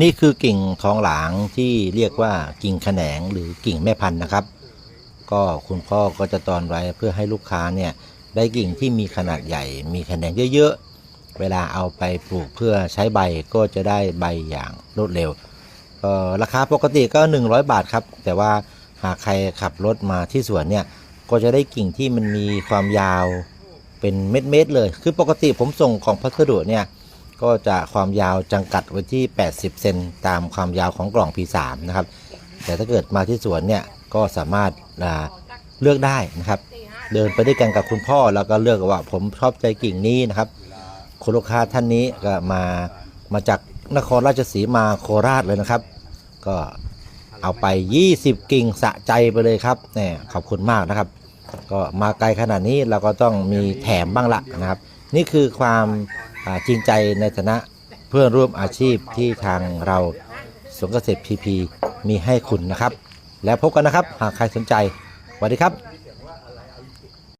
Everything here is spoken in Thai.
นี่คือกิ่งทองหลางที่เรียกว่ากิ่งแขนงหรือกิ่งแม่พันธุ์นะครับ ก็คุณพ่อก็จะตอนไว้เพื่อให้ลูกค้าเนี่ยได้กิ่งที่มีขนาดใหญ่ มีแขนงเยอะๆ เวลาเอาไปปลูกเพื่อใช้ใบก็จะได้ใบอย่างรวดเร็วราคาปกติก็ 100 บาทครับ แต่ว่าหากใครขับรถมาที่สวนเนี่ยก็จะได้กิ่งที่มันมีความยาวเป็นเม็ดๆเลย คือปกติผมส่งของพัสดุเนี่ย ก็จะความยาวจำกัดไว้ที่ 80 เซนตามความยาวของกล่อง P3 นะครับ แต่ถ้าเกิดมาที่สวนเนี่ยก็สามารถาเลือกได้นะครับ เดินไปด้วยกันกับคุณพ่อแล้วก็เลือกว่าผมชอบใจกิ่งนี้นะครับคุณลูกค้าท่านนี้ก็มามาจากนครราชสีมาโคราชเลยนะครับ ก็เอาไป 20 กิ่งสะใจไปเลยครับเนี่ยขอบคุณมากนะครับ ก็มาไกลขนาดนี้เราก็ต้องมีแถมบ้างละนะครับ นี่คือความ จริงใจในฐานะเพื่อนร่วมอาชีพที่ทางเราสวนเกษตรพีพีมีให้คุณนะครับ แล้วพบกันนะครับ หากใครสนใจสวัสดีครับ